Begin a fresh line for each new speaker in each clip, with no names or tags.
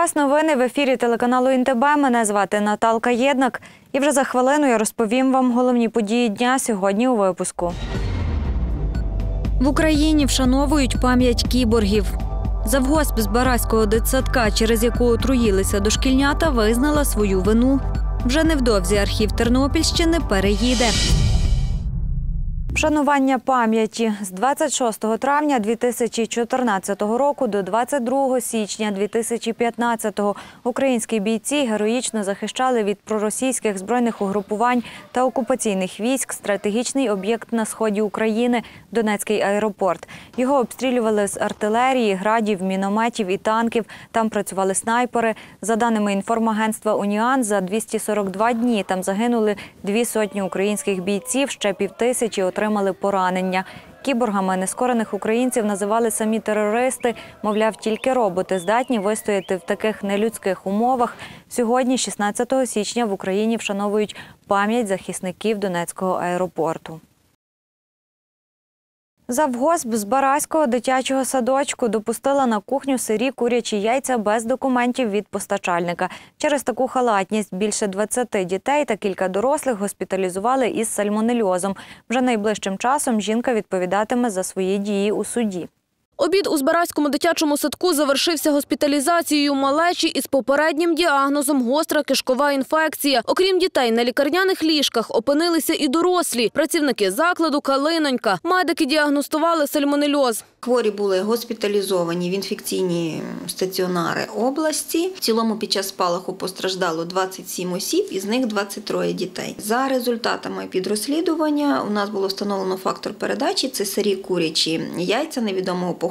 Вас. Новини в ефірі телеканалу ІНТБ. Мене звати Наталка Єднак. І вже за хвилину я розповім вам головні події дня сьогодні у випуску. В Україні вшановують пам'ять кіборгів. Завгосп з Бараського дитсадка, через яку отруїлися дошкільнята, визнала свою вину. Вже невдовзі архів Тернопільщини переїде. Вшанування пам'яті з 26 травня 2014 року до 22 січня 2015 українські бійці героїчно захищали від проросійських збройних угрупувань та окупаційних військ стратегічний об'єкт на сході України Донецький аеропорт. Його обстрілювали з артилерії, градів, мінометів і танків. Там працювали снайпери. За даними інформагентства Уніан, за 242 дні там загинули дві сотні українських бійців, ще півтисячі отримали поранення. Кіборгами нескорених українців називали самі терористи. Мовляв, тільки роботи здатні вистояти в таких нелюдських умовах. Сьогодні, 16 січня, в Україні вшановують пам'ять захисників Донецького аеропорту. Завгосп з Бараського дитячого садочку допустила на кухню сирі курячі яйця без документів від постачальника. Через таку халатність більше 20 дітей та кілька дорослих госпіталізували із сальмонельозом. Вже найближчим часом жінка відповідатиме за свої дії у суді.
Обід у Збаразькому дитячому садку завершився госпіталізацією малечі із попереднім діагнозом гостра кишкова інфекція. Окрім дітей, на лікарняних ліжках опинилися і дорослі. Працівники закладу Калинонька. Медики діагностували сальмонельоз.
Хворі були госпіталізовані в інфекційні стаціонари області. В цілому під час спалаху постраждало 27 осіб, із них 23 дітей. За результатами підрозслідування у нас було встановлено фактор передачі це сирі курячі яйця невідомого походження,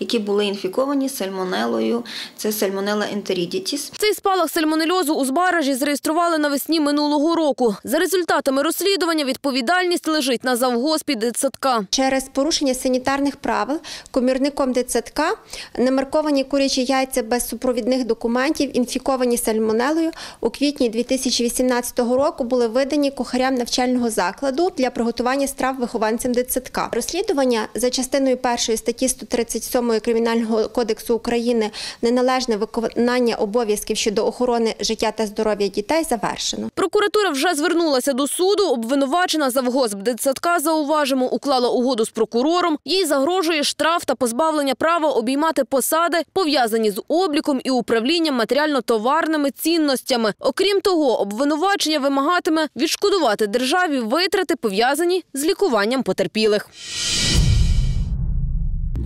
які були інфіковані сальмонелою. Це сальмонела ентерідітіс.
Цей спалах сальмонельозу у Збаражі зареєстрували навесні минулого року. За результатами розслідування відповідальність лежить на завгоспі дитсадка.
Через порушення санітарних правил комірником дитсадка немарковані курячі яйця без супровідних документів, інфіковані сальмонелою у квітні 2018 року були видані кухарям навчального закладу для приготування страв вихованцям дитсадка. Розслідування за частиною першої статті 137 Кримінального кодексу України неналежне виконання обов'язків щодо охорони життя та здоров'я дітей завершено.
Прокуратура вже звернулася до суду. Обвинувачена завгосп дитсадка, зауважимо, уклала угоду з прокурором. Їй загрожує штраф та позбавлення права обіймати посади, пов'язані з обліком і управлінням матеріально-товарними цінностями. Окрім того, обвинувачення вимагатиме відшкодувати державі витрати, пов'язані з лікуванням потерпілих.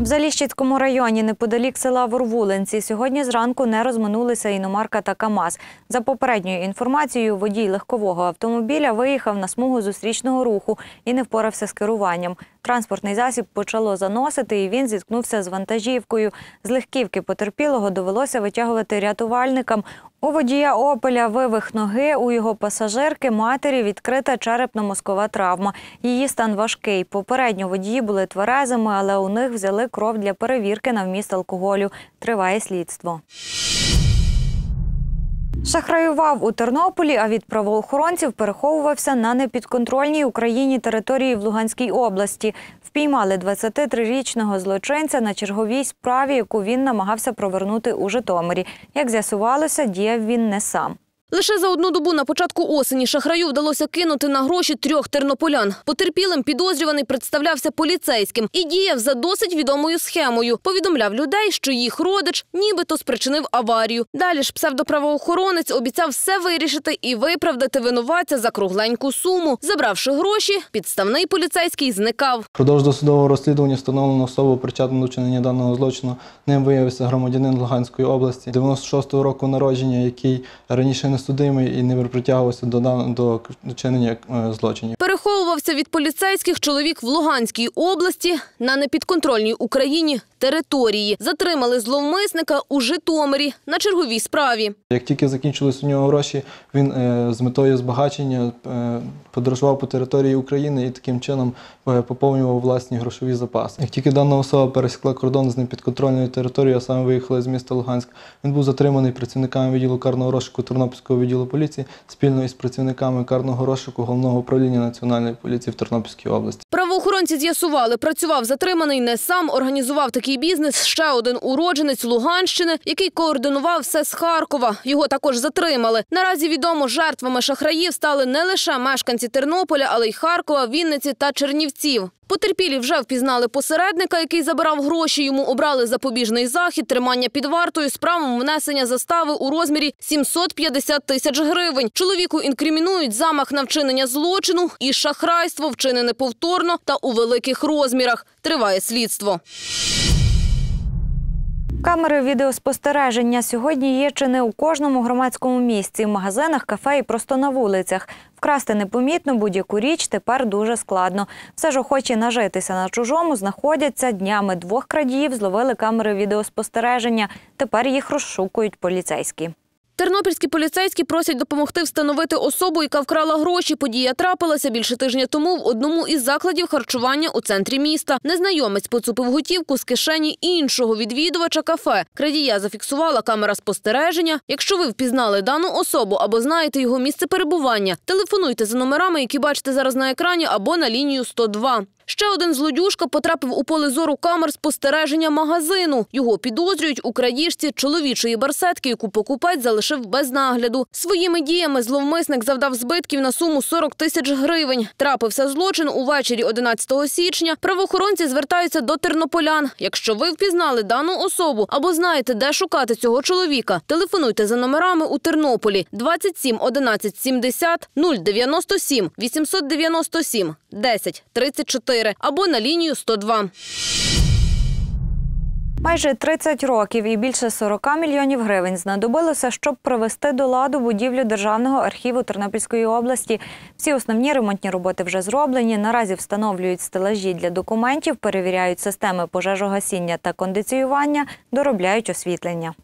В Заліщицькому районі неподалік села Ворвулинці сьогодні зранку не розминулися іномарка та КАМАЗ. За попередньою інформацією, водій легкового автомобіля виїхав на смугу зустрічного руху і не впорався з керуванням. Транспортний засіб почало заносити, і він зіткнувся з вантажівкою. З легківки потерпілого довелося витягувати рятувальникам. У водія «Опеля» вивих ноги, у його пасажирки матері відкрита черепно-мозкова травма. Її стан важкий. Попередньо водії були тверезими, але у них взяли кров для перевірки на вміст алкоголю. Триває слідство. Шахраював у Тернополі, а від правоохоронців переховувався на непідконтрольній Україні території в Луганській області. Впіймали 23-річного злочинця на черговій справі, яку він намагався провернути у Житомирі. Як з'ясувалося, діяв він не сам.
Лише за одну добу на початку осені шахраю вдалося кинути на гроші трьох тернополян. Потерпілим підозрюваний представлявся поліцейським і діяв за досить відомою схемою. Повідомляв людей, що їх родич нібито спричинив аварію. Далі ж псевдоправоохоронець обіцяв все вирішити і виправдати винуватця за кругленьку суму. Забравши гроші, підставний поліцейський зникав.
Впродовж досудового розслідування встановлено особу причетну до вчинення даного злочину. Ним виявився громадянин Луганської області 96-го року народження, який раніше не судимий і не притягувався до до вчинення е, злочинів.
Переховувався від поліцейських чоловік в Луганській області на непідконтрольній Україні території. Затримали зловмисника у Житомирі на черговій справі.
Як тільки закінчились у нього гроші, він е, з метою збагачення е, подорожував по території України і таким чином поповнював власні грошові запаси. Як тільки дана особа пересікла кордон з непідконтрольною територією, а саме виїхала з міста Луганськ, він був затриманий працівниками відділу карного розшуку Тернопільського Тернопільського відділу поліції спільно із працівниками карного розшуку головного управління Національної поліції в Тернопільській області.
Правоохоронці з'ясували, працював затриманий не сам, організував такий бізнес ще один уродженець Луганщини, який координував все з Харкова. Його також затримали. Наразі відомо, жертвами шахраїв стали не лише мешканці Тернополя, але й Харкова, Вінниці та Чернівців. Потерпілі вже впізнали посередника, який забирав гроші. Йому обрали запобіжний захід, тримання під вартою з правом внесення застави у розмірі 750 тисяч гривень. Чоловіку інкримінують замах на вчинення злочину і шахрайство, вчинене повторно та у великих розмірах. Триває слідство.
Камери відеоспостереження сьогодні є чи не у кожному громадському місці, в магазинах, кафе і просто на вулицях. Вкрасти непомітно будь-яку річ тепер дуже складно. Все ж охочі нажитися на чужому знаходяться днями. Двох крадіїв зловили камери відеоспостереження. Тепер їх розшукують поліцейські.
Тернопільські поліцейські просять допомогти встановити особу, яка вкрала гроші. Подія трапилася більше тижня тому в одному із закладів харчування у центрі міста. Незнайомець поцупив готівку з кишені іншого відвідувача кафе. Крадія зафіксувала камера спостереження. Якщо ви впізнали дану особу або знаєте його місце перебування, телефонуйте за номерами, які бачите зараз на екрані, або на лінію 102. Ще один злодюжка потрапив у поле зору камер спостереження магазину. Його підозрюють у крадіжці чоловічої барсетки, яку покупець залишив без нагляду. Своїми діями зловмисник завдав збитків на суму 40 тисяч гривень. Трапився злочин увечері 11 січня. Правоохоронці звертаються до тернополян. Якщо ви впізнали дану особу або знаєте, де шукати цього чоловіка, телефонуйте за номерами у Тернополі 27 11 70 097 897 10 34 або на лінію 102.
Майже 30 років і більше 40 мільйонів гривень знадобилося, щоб привести до ладу будівлю Державного архіву Тернопільської області. Всі основні ремонтні роботи вже зроблені. Наразі встановлюють стелажі для документів, перевіряють системи пожежогасіння та кондиціювання, доробляють освітлення.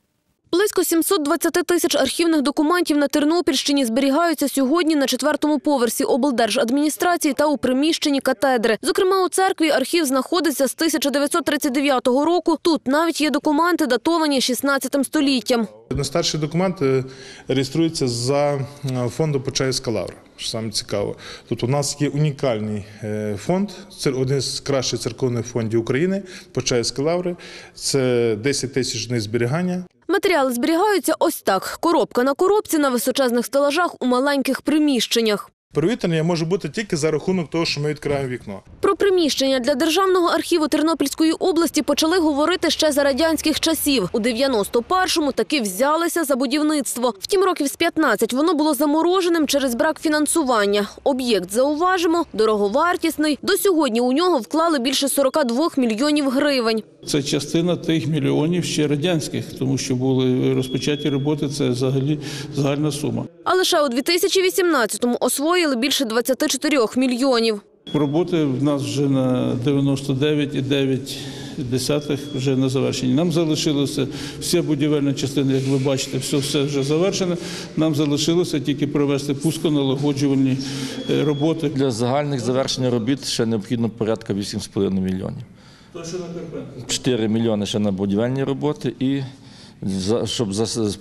Близько 720 тисяч архівних документів на Тернопільщині зберігаються сьогодні на четвертому поверсі облдержадміністрації та у приміщенні катедри. Зокрема, у церкві архів знаходиться з 1939 року. Тут навіть є документи, датовані 16 століттям.
Найстарші документи реєструються за е, фондом Почаївська лавра. Що саме цікаво. Тобто у нас є унікальний е, фонд, це один з кращих церковних фондів України, Почаївська лаври. Це 10 тисяч днів зберігання.
Матеріали зберігаються ось так: коробка на коробці на височезних стелажах у маленьких приміщеннях.
Провітрення може бути тільки за рахунок того, що ми відкриваємо вікно.
Про приміщення для Державного архіву Тернопільської області почали говорити ще за радянських часів. У 91-му таки взялися за будівництво. Втім, років з 15 воно було замороженим через брак фінансування. Об'єкт, зауважимо, дороговартісний. До сьогодні у нього вклали більше 42 мільйонів гривень.
Це частина тих мільйонів ще радянських, тому що були розпочаті роботи. Це взагалі загальна сума.
А лише у 2018-му освоїли більше 24 мільйонів.
Роботи в нас вже на 99,9 вже на завершенні. Нам залишилося вся будівельна частина, як ви бачите, все, все вже завершено. Нам залишилося тільки провести пусконалагоджувальні е, роботи.
Для загальних завершення робіт ще необхідно порядка 8,5 мільйонів. 4 мільйони ще на будівельні роботи і щоб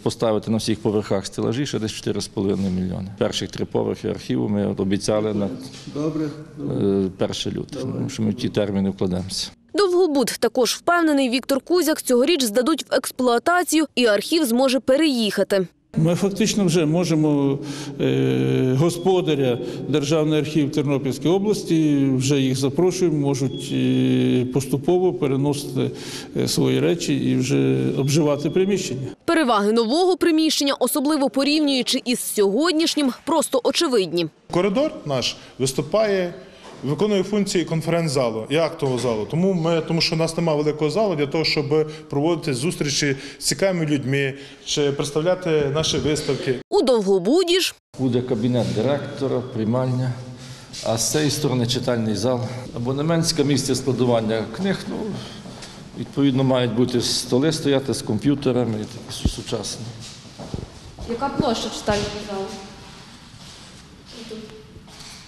поставити на всіх поверхах стелажі, ще десь 4,5 мільйони. Перших три поверхи архіву ми обіцяли на
Добре.
1 лютого, тому що ми в ті терміни вкладемося.
Довгобуд також впевнений Віктор Кузяк цьогоріч здадуть в експлуатацію і архів зможе переїхати.
Ми фактично вже можемо е, господаря Державний архів Тернопільської області, вже їх запрошуємо, можуть е, поступово переносити е, свої речі і вже обживати приміщення.
Переваги нового приміщення, особливо порівнюючи із сьогоднішнім, просто очевидні.
Коридор наш виступає, виконує функції конференц-залу і актового залу. Тому ми, тому що у нас немає великого залу для того, щоб проводити зустрічі з цікавими людьми чи представляти наші виставки.
У Довгобуді ж
Буде кабінет директора, приймальня, а з цієї сторони читальний зал. Абонементське місце складування книг. Ну, відповідно, мають бути столи стояти з комп'ютерами, і такі сучасні.
яка площа читального залу?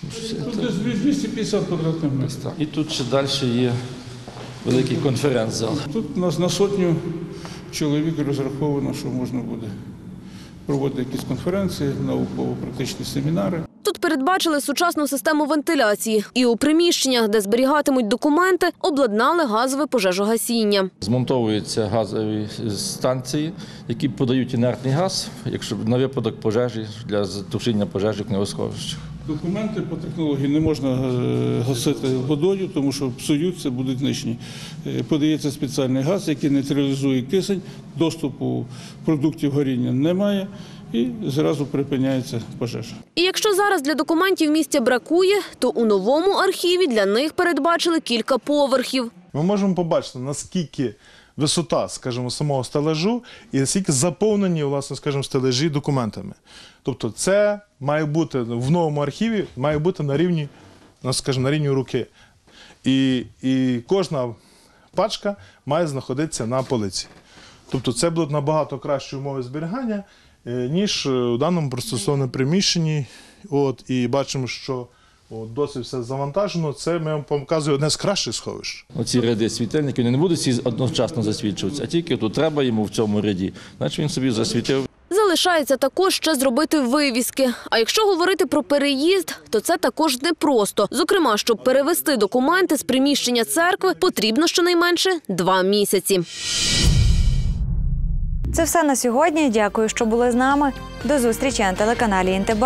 Тут десь 250 квадратних метрів.
І тут ще далі є великий конференц-зал.
Тут у нас на сотню чоловік розраховано, що можна буде проводити якісь конференції, науково-практичні семінари.
Тут передбачили сучасну систему вентиляції. І у приміщеннях, де зберігатимуть документи, обладнали газове пожежогасіння.
Змонтовуються газові станції, які подають інертний газ, якщо на випадок пожежі для тушіння пожежі в книгосховищах.
Документи по технології не можна е, гасити водою, тому що псуються, будуть знищені. Е, Подається спеціальний газ, який нейтралізує кисень, доступу продуктів горіння немає і зразу припиняється пожежа.
І якщо зараз для документів місця бракує, то у новому архіві для них передбачили кілька поверхів.
Ми можемо побачити, наскільки висота, скажімо, самого стелажу і наскільки заповнені, власне, скажімо, стелажі документами. Тобто, це має бути в новому архіві, має бути на рівні, ну, скажімо, на рівні руки. І, і кожна пачка має знаходитися на полиці. Тобто, це будуть набагато кращі умови зберігання, е, ніж е, у даному пристосованому приміщенні. От, і бачимо, що досить все завантажено. Це ми вам показує одне з кращих сховищ.
Оці ряди світильників вони не будуть всі одночасно засвічуватися, а тільки тут треба йому в цьому ряді. Значить він собі засвітив.
Залишається також ще зробити вивіски. А якщо говорити про переїзд, то це також непросто. Зокрема, щоб перевести документи з приміщення церкви, потрібно щонайменше два місяці.
Це все на сьогодні. Дякую, що були з нами. До зустрічі на телеканалі НТБ.